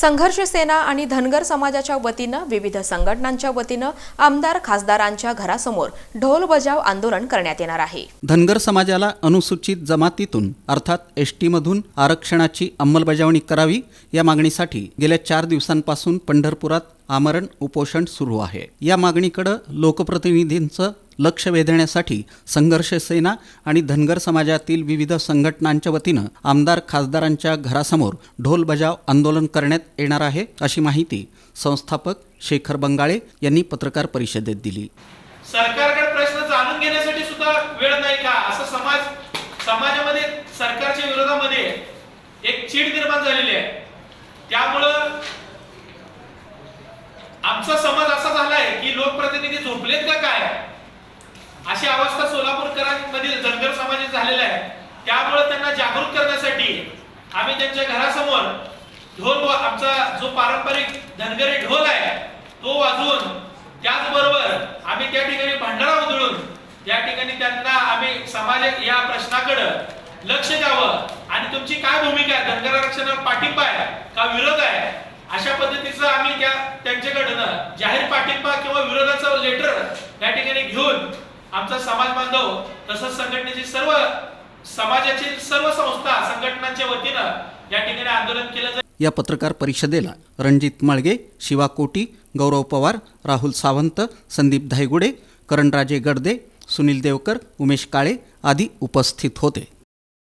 संघर्ष सेना आणि धनगर समाजाच्या वतीनं विविध संघटनांच्या वतीनं आमदार खासदारांच्या घरासमोर ढोल बजाव आंदोलन करण्यात येणार आहे. धनगर समाजाला अनुसूचित जमातीतून अर्थात एस टीमधून आरक्षणाची अंमलबजावणी करावी या मागणीसाठी गेल्या चार दिवसांपासून पंढरपुरात आमरण उपोषण सुरू आहे. या मागणीकडे लोकप्रतिनिधींचं लक्ष वेधण्यासाठी संघर्ष सेना आणि धनगर समाजातील विविध संघटनांच्या वतीनं आमदार खासदारांच्या घरासमोर ढोल बजाव आंदोलन करण्यात येणार आहे अशी माहिती संस्थापक शेखर बंगाळे यांनी पत्रकार परिषदेत दिली. सरकारकडे प्रश्न जाणून घेण्यासाठी सुद्धा वेळ नाही का? असं समाज समाजामध्ये सरकारच्या विरोधामध्ये एक चीड निर्माण झालेली आहे. त्यामुळं आमचा समाज असा झालाय की लोकप्रतिनिधी झोपलेत का काय? अशी अवस्था सोलापूरकरांमधील धनगर समाजात झालेला आहे. त्यामुळे त्यांना जागृत करण्यासाठी आम्ही त्यांच्या घरासमोर ढोल आमचा जो पारंपरिक धनगरी ढोल आहे तो वाजवून त्याचबरोबर आम्ही त्या ठिकाणी भांडारा उधळून त्या ठिकाणी त्यांना आम्ही समाज या प्रश्नाकडे लक्ष द्यावं. आणि तुमची काय भूमिका आहे? धनगर आरक्षणाला पाठिंबा आहे का विरोध आहे? अशा पद्धतीचं आम्ही त्या त्यांच्याकडनं जाहीर पाठिंबा किंवा विरोधाचं लेटर या ठिकाणी घेऊन आमचा समाज बांधव तसंच संघटनेची सर्व समाजाची सर्व संस्था संघटनांच्या वतीनं या ठिकाणी आंदोलन केलं जाईल. या पत्रकार परिषदेला रणजित माळगे शिवा कोटी गौरव पवार राहुल सावंत संदीप धायगुडे करणराजे गडदे सुनील देवकर उमेश काळे आदी उपस्थित होते.